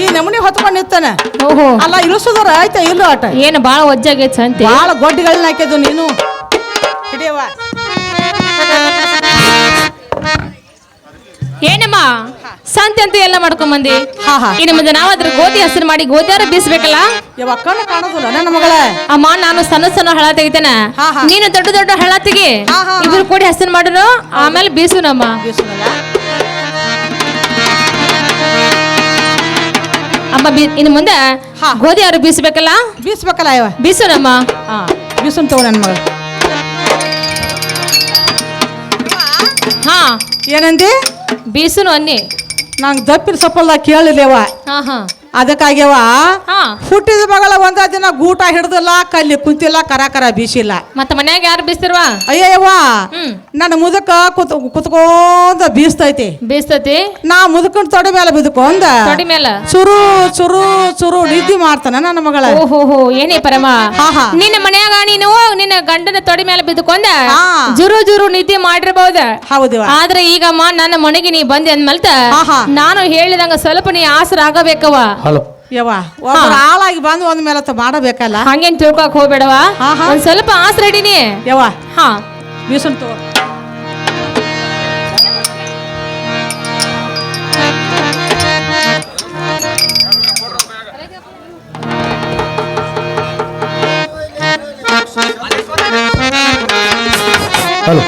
ಈ ನಮೂನಿ ಹೊತ್ಕೊಂಡು ನಿಂತಾನೆ? ಓಹೋ. ಅಲ್ಲ ಇರಿಸೋದ್ರ ಆಯ್ತಾ? ಇಲ್ಲ ಆಟ? ಏನು ಬಾಳ ಒಜ್ಜಾಗೈತ್ ಅಂತ? ಬಾಳ ಗೊಡ್ಡಿಗಳನ್ನ ಹಾಕಿದ್ದು ನೀನು. ಹಿಡಿಯವ್ವ. ಏನಮ್ಮ? ಸಂತೆ ಅಂತ ಎಲ್ಲ ಮಾಡ್ಕೊಂಡ್ ಬಂದಿ? ಹಾ ಹಾ. ಇನ್ನು ಮುಂದೆ ನಾವು ಅದ್ರ ಗೋಧಿ ಹಸಿರು ಮಾಡಿ ಗೋಧಿಯಾರ ಬೀಸ್ಬೇಕಲ್ಲ? ಯವ್ವ ಕಣ್ಣು ಕಾಣೋದಿಲ್ಲ ನನ್ನ ಮಗಳ. ಅಮ್ಮ ನಾನು ಸಣ್ಣ ಸಣ್ಣ ಹಳ ತೆಗಿತೇನೆ. ಹಾ, ಹಾ. ನೀನು ದೊಡ್ಡ ದೊಡ್ಡ ಹಳ ತೆಗಿ. ಹಾ, ಹಾ, ಹಾ. ಇಬ್ರು ಕೂಡಿ ಹಸಿರು ಮಾಡೋಣ ಆಮೇಲೆ ಬೀಸುನಮ್ಮ. ಅಮ್ಮ ಬೀ- ಇನ್ನು ಮುಂದೆ ಹಾ. ಗೋಧಿ ಅವರು ಬೀಸಬೇಕಲ್ಲ? ಬೀಸ್ಬೇಕಲ್ಲ ಯವ್ವ ಬೀಸುನಮ್ಮ. ಹಾ ಬೀಸನ್ ತಗೋ ನನ್ನ ಮಗಳ ಹಾ. ಏನಂದಿ? ಬೀಸುನು ಅನ್ನಿ. ನಂಗೆ ದಪ್ಪಿನ ಸಪ್ಪಲ್ದಾಗ ಕೇಳಿಲ್ಲವ ಹಾ ಹಾ. ಅದಕ್ಕಾಗ್ಯವ ಹುಟ್ಟಿದ ಮಗಳ ಒಂದ ದಿನ ಗೂಟ ಹಿಡ್ದಿಲ್ಲ ಕಲ್ಲಿ ಕುಂತಿಲ್ಲ ಕರ ಕರ ಬೀಸಿಲ್ಲ. ಮತ್ತ ಮನ್ಯಾಗ ಯಾರು ಬೀಸ್ತಿರ್ವಾ? ಅಯ್ಯವ್ವ ನನ್ನ ಮುದಕ ಕುತ್ ಕುತ್ಕೊಂಡ ಬೀಸ್ತೈತಿ. ಬೀಸ್ತೈತಿ? ನಾ ಮುದುಕನ್ ತೊಡೆ ಮೇಲೆ ಬಿದ್ಕೊಂಡ. ತೊಡಿ ಮೇಲೆ ಚುರು ಚುರು ಚುರು ನಿದ್ದಿ ಮಾಡ್ತಾನ ನನ್ನ ಮಗಳ. ಓಹೋ ಏನೇ ಪರಮ. ನಿನ್ನ ಮನ್ಯಾಗ ನೀನು ನಿನ್ನ ಗಂಡನ ತೊಡಿ ಮೇಲೆ ಬಿದ್ದುಕೊಂಡ ಹಾ. ಜುರು ಜುರು ನಿದ್ದೆ ಮಾಡಿರ್ಬಹುದ ಹೌದು ಆದ್ರೆ ಈಗಮ್ಮ ನನ್ನ ಮನೆಗೆ ನೀ ಬಂದೆ ಅಂದ್ಮಲ್ತ. ನಾನು ಹೇಳಿದಂಗ ಸ್ವಲ್ಪ ನೀ ಆಸರ ಆಗಬೇಕವ ಹಲೋ. ಯವ್ವ ಒಬ್ಬರ ಆಳಾಗಿ ಬಂದು ಒಂದ್ ಮೇಲೆ ತ ಮಾಡಬೇಕಲ್ಲ? ಹಂಗೇನ್ ತಿಳ್ಕೊಕ್ ಹೋಗ್ಬೇಡವ ಹಾ, ಹಾ. ಒಂದ್ ಸ್ವಲ್ಪ ಆಸ್ ರೆಡಿನಿ? ಯವ್ವ ಹಾ. ಬೀಸನ್ ತಗೋ. ಹಲೋ.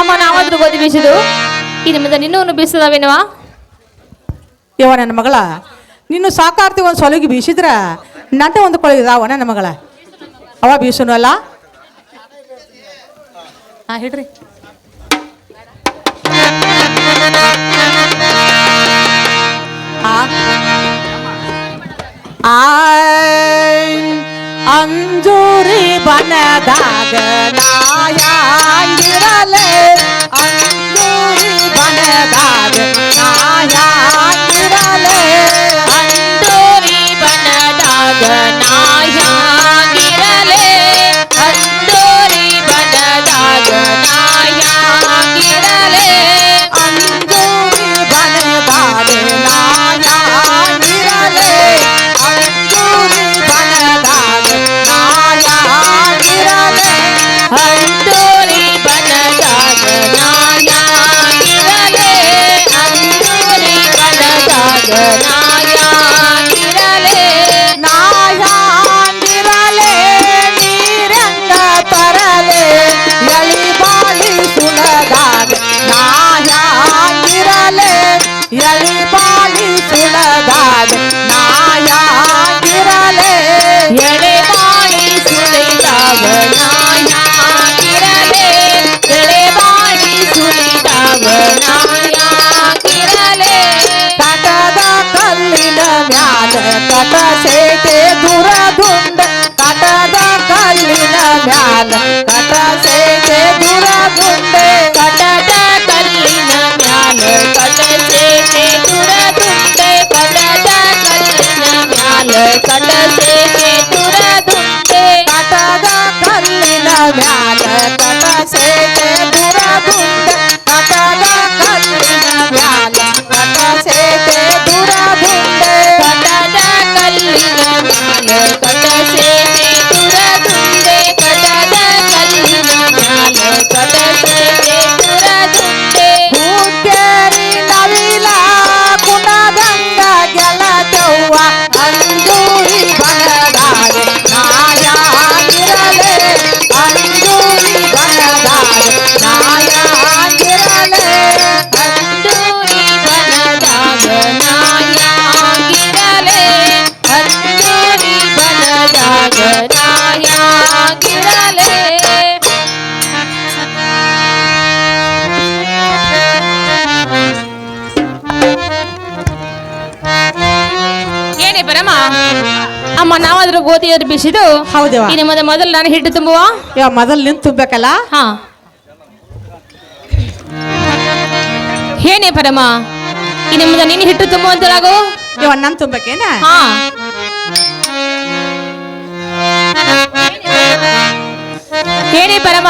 ಅಮ್ಮ ನಾವಾದ್ರೂ ಗೋಧಿ ಬೀಸಿದು ಈ ನಿಮ್ಮದ ನಿನ್ನೂ ಬೀಸದವೇನವ ಯವ ನನ್ನ ಮಗಳ ನಿನ್ನ ಸಾಕಾರ್ತಿ ಒಂದು ಸೊಲಗಿ ಬೀಸಿದ್ರ ನನ್ನ ಒಂದು ಕೊಳಗಿದಾವ ನನ್ನ ಮಗಳ ಅವ ಬೀಸನು ಅಲ್ಲ ಹಾ ಆ ಅಂಜೂರಿ ಬನದಾಗ ನಾಯಾಂಗಿರಲೆ ಅಂಜೂರಿ ಬನದಾಗ ನಾಯಾಂಗಿರಲೆ Yeah. ಅಮ್ಮ ನಾವಾದ್ರೂ ಅದ್ರ ಬಿಸಿದು ಹೌದವ್ವ. ಇನ್ನು ಮೊದಲು ಮೊದಲು ನಾನು ಹಿಟ್ಟು ತುಂಬುವ? ಇವ ಮೊದಲು ನಿಂತು ತುಂಬಬೇಕಲ್ಲ? ಹಾ. ಏನೇ ಪರಮ ಇನ್ನು ಮುಂದೆ ನೀನು ಹಿಟ್ಟು ತುಂಬು ಅಂತಲಾಗು ಇವ ನನ್ ತುಂಬಬೇಕೇನ? ಹಾ. ಏನೇ ಪರಮ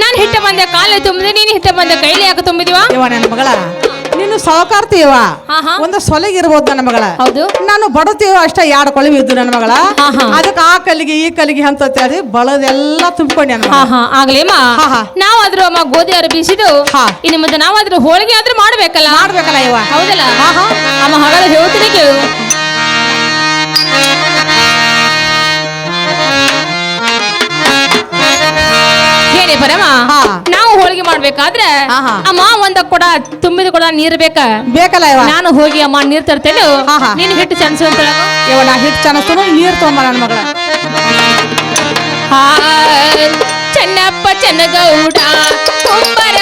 ನಾನು ಹಿಟ್ಟ ಬಂದೆ ಕಾಲ ತುಂಬಿದೆ ನೀನು ಹಿಟ್ಟ ಬಂದೆ ಕೈಲಿ ಯಾಕೆ ತುಂಬಿದೀವ? ಇವ ನನ್ನ ಮಗಳ ನೀನು ಸಾವುಕಾರ್ತಿ ಇವ ಹಾ, ಹಾ. ಒಂದು ಸೊಲಗಿರ್ಬೋದು ನನ್ನ ಮಗಳ ಹೌದು ನಾನು ಬಡತೀವ ಅಷ್ಟೇ ಎರಡು ಕೊಳವಿ ಇದ್ದು ನನ್ನ ಮಗಳ. ಅದಕ್ಕೆ ಆ ಕಲ್ಲಿಗೆ ಈ ಕಲ್ಲಿಗೆ ಅಂತ ಹೇಳಿ ಬಳದೆಲ್ಲ ತುಂಬಿಕೊಂಡೆ ನನ್ನ ಹಾ ಮಗಳ. ಹಾ ಆಗ್ಲೇಮ್ಮ ಹಾ, ಹಾ. ನಾವಾದ್ರೂ ಅಮ್ಮ ಗೋಧಿ ಅರ ಹಾ. ಇನ್ನು ಮುಂದೆ ನಾವಾದ್ರೂ ಹೋಳಿಗೆ ಆದ್ರೂ ಮಾಡ್ಬೇಕಲ್ಲ ಮಾಡ್ಬೇಕಲ್ಲ ಇವ ಹೌದಲ್ಲ. ಅಮ್ಮ ಹಾಗಾದ್ರೆ ಹೇಳ್ತೀನಿ ಕೇಳು ಏನೇ ಪರಮ. ನಾವು ಹೋಳಿಗೆ ಮಾಡ್ಬೇಕಾದ್ರೆ. ಅಮ್ಮ ಒಂದ ಕೊಡ ತುಂಬಿದ ಕೊಡ ನೀರ್ ಬೇಕ ಬೇಕಲ್ಲ ಇವ ನಾನು ಹೋಗಿ ಅಮ್ಮ ನೀರ್ ತರ್ತೇನೆ. ನೀನು ಹಿಟ್ಟು ಚನ್ಸು ಅಂತ ಇವ ನಾ ಹಿಟ್ಟು ಚೆನ್ನಸ್ತನು ನೀರ್ ತಗೊಂಬ ನನ್ನ ಮಗಳ ಚೆನ್ನಪ್ಪ ಚೆನ್ನಗೌಡ ಕುಂಬರ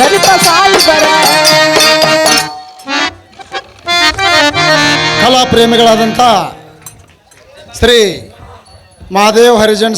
ಸಾಯುವರೆ ಕಲಾ ಪ್ರೇಮಿಗಳಾದಂಥ ಶ್ರೀ ಮಹಾದೇವ್ ಹರಿಜನ್